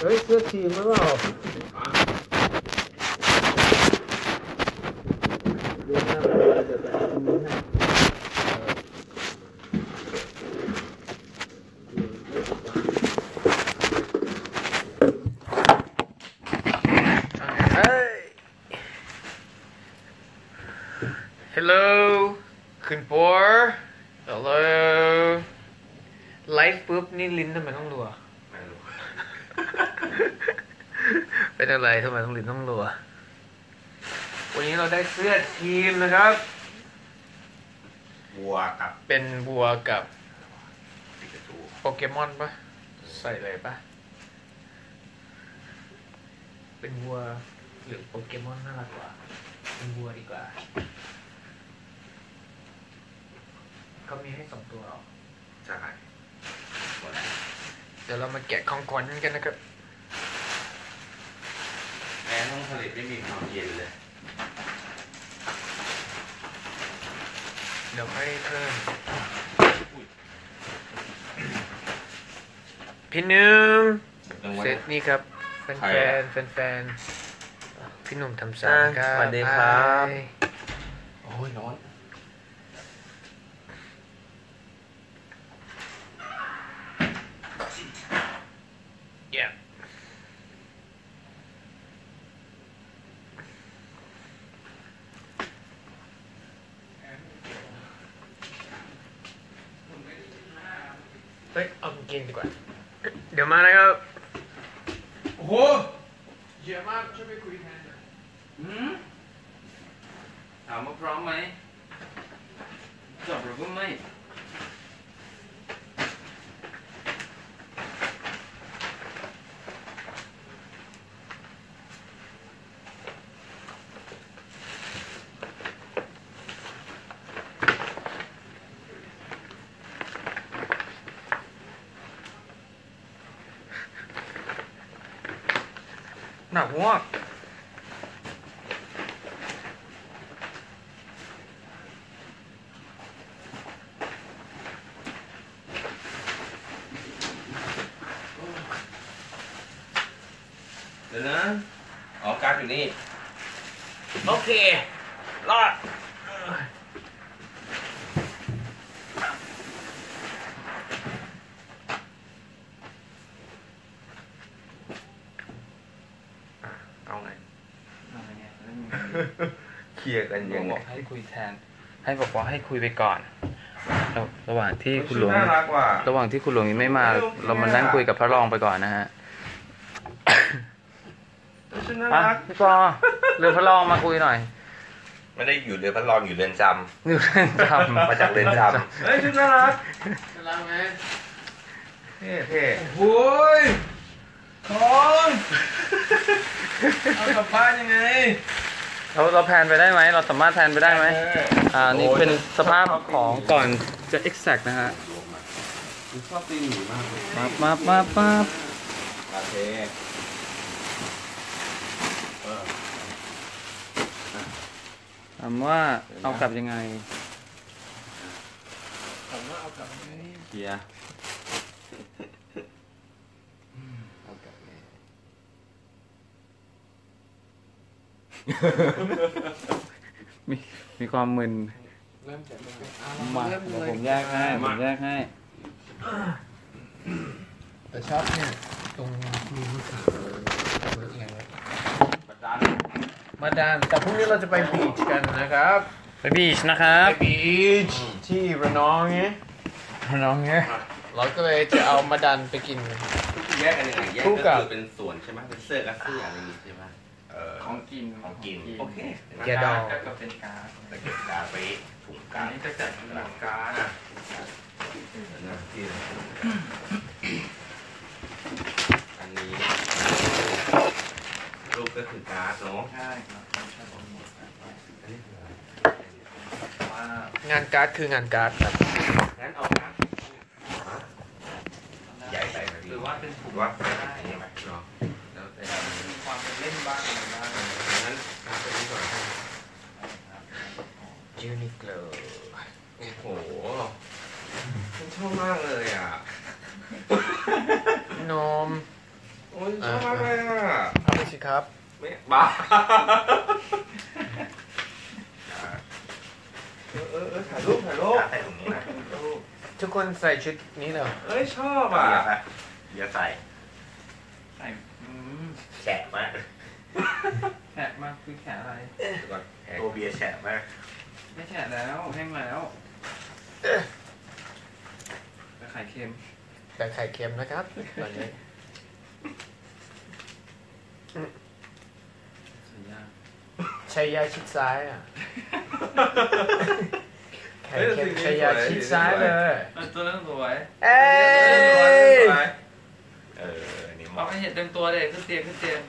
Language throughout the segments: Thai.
เฮ้ยเสื้อทีมหรือเปล่าเดี๋ยวหน้าเราจะแบบนี้ให้เฮ้ย Hello คุณปอร์ Hello ไลฟ์ปุ๊บนี่ลิ้นทำไมต้องรัว ไม่รู้ เป็นอะไรทำไมต้องลิ้นต้องรัว วันนี้เราได้เสื้อทีมนะครับวัวกับเป็นวัวกับปิกาจูโปเกมอนปะใส่เลยปะเป็นวัวหรือโปเกมอนน่ารักกว่า เป็นวัวดีกว่าเขามีให้สองตัวเหรอใช่เดี๋ยวเรามาแกะของขวัญกันนะครับแอ ร์ห้องผลิตไม่มีความเย็นเลย เดี๋ยวให้เพิ่มพี่หนึ่งเซตนี่ครับ แฟนใครแฟอะนแฟนแฟนๆพี่หนุ่มทำสารครับสวัสดีครับายโอ้ยร้อน ฮ้ยเอากางเกงดีกว่า เดี๋ยวมานะครับ โอ้โหเยอะมากช่วยไปคุยแทนหน่อยหืมถามว่าพร้อมไหมตอบหรือว่าไม่ หนักมากเดี๋ยวนะอ๋อการ์ดอยู่นี่ โอเค รอด เอาไง เคลียร์กันยังไงบอกให้คุยแทน ให้บอกว่าให้คุยไปก่อนระระหว่างที่คุณหลวง น่ารักว่ะระหว่างที่คุณหลวงยังไม่มา เรามานั่งคุยกับพระรองไปก่อนนะฮะชุดน่าอะรักพี่ปอเรือพระรองมาคุยหน่อยไม่ได้อยู่เรือนพัดลมอยู่เรือนจนี่เรื่องจำำมาจากเรือนจำเฮ้ยชุดน่ารักจะรักไหมเท่เท่โอ้ยของเอากลับบ้านยังไง เราเราแพนไปได้ไหม เราสามารถแพนไปได้ไหม อ่า นี่เป็นสภาพของก่อนจะ exact นะฮะชอบตีนหนูมากเลยมามามามาโอเคเออถามว่าเอากลับยังไงผมว่าเอากลับไหมเคลียร์เอากลับไง มีมีความมึนเริ่มจากตรงไหนอะมาเริ่มเดี๋ยวเลยผมแยกให้ผมแยกให้ แต่ชอบเนี่ยตรงมีมะขามเอียงไว้บัดดันมาดานแต่พรุ่งนี้เราจะไปบีชกันนะครับไปบีชนะครับไปบีชที่ระนองไงระนองไงเราก็เลยจะเอามาดันไปกิน แยกกันยังไงแยกคู่ก็กับ คือเป็นส่วนใช่ไหมเป็นเสื้อกับเสื้ออะไรอย่างงี้ใช่ไหมเออ ของกินของกินโอเคแกดองก็จะเป็นการดตะเกียบกาไปถุงอักานนี้จะจัดเป็นหลักการดนะที่อันนี้รูปก็คือการ์ดเนาะใช่ครับใช่ผมหมดอันนี้คืออะไรว่างานการ์ดคืองานการ์ดครับงั้นเอาการ์ดใหญ่ไปไหมหรือว่าเป็นถูกว่าได้ใช่ไหมเนาะ แล้วแต่มีความเป็นเล่นบ้างอะไรบ้างงั้นการ์ดตัวนี้ก่อนยูนิโคลโอ้โหฉันชอบมากเลยอะ นมโอ้ยเออะชอบมากเลยอะเอาไปสิครับ ไม่บ้าเออเออเออถ่ายรูปถ่ายรูปใส่ถุงนี้นะทุกคนใส่ชุดนี้เหรอเอ้ยชอบอะเบียร์ปะเบียร์ใส่ ใส่อืมแฉะมากแฉะมากคือแฉะอะไรเดี๋ยวก่อนแหกตัวเบียร์แฉะมากไม่แฉะแล้วแห้งแล้วแต่ไข่เค็มแต่ไข่เค็มนะครับตอนนี้ใส่ยากใช้ยาชิดซ้ายอะไข่เค็มใช้ยาชิดซ้ายเลยเออตัวนั้นสวยเอ้ย เอออันนี้ เหมองมาะไม่เห็นเต็มตัวเลยขึ้นเตียงขึ้นเตียง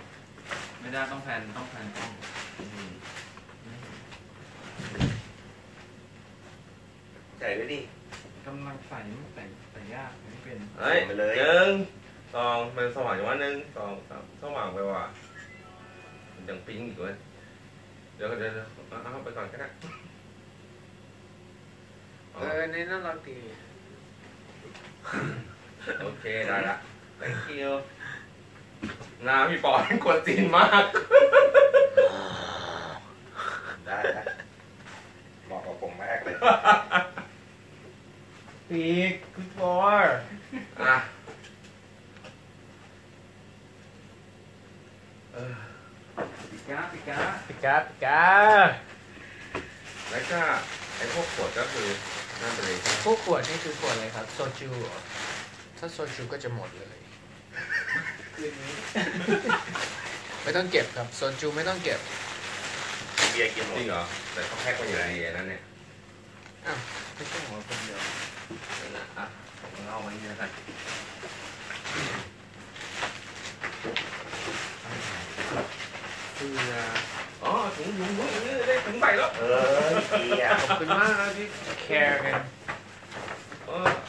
ไม่ได้ต้องแผ่นต้องแผ่นต้องอืมใส่ด้วยดิกำลังใส่ไม่ใส่ใส่ยากไม่เป็นเฮ้ยไปเลยหนึ่งสองมันสว่างอยู่ว่าหนึ่งสองสามสว่างไปว่ะมันยังปิ๊งอีกเว้ยเดี๋ยวเดี๋ยวเดี๋ยวเอาเอาไปก่อนก็ได้เออนี่น่ารักดีโอเคได้ละ thank you ห น้าพี่ปอนกวนจีนมาก ได้นะเหมาะกับผมมากเลยปีก good boy อะเออปิก้าปิก้าปิกาปิกาแล้วก็ไอ้พวกขวดก็คือนั่นไปเลยพวกขวดนี่คือขวดอะไรครับ โซจูเหรอถ้าโซจูก็จะหมดเลย คืนนี้ไม่ต้องเก็บครับโซจูไม่ต้องเก็บ เบียร์กินหมจดริงเหรอ แต่เขาแพ็คมาอย่างดีนั่นเนี่ยอ้าวไม่ใช่หัวคนเดียวนั่นน่ะอะผมเอาไว้เนี่ยกันเสื้ออ๋อถุงถุงถุงนี่ได้ถุงใบแล้ว เออเบียร์ขอบคุณมากนะที่แคร์กัน เออ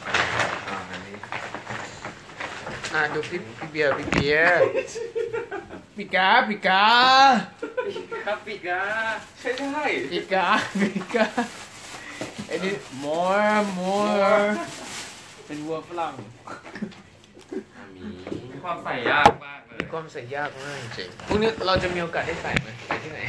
อ่าอันนี้ อ่าดูพี่พี่เบียร์พี่เบียร์ปิกาปิกาครับปิก้าใช่ใช่ปิกาปิกาไอ้นี่ more more เป็นวัวฝรั่งมีมีความใส่ยากมากเลยความใส่ยากมากจริงพวกนี้เราจะมีโอกาสได้ใส่ไหมใส่ที่ไหน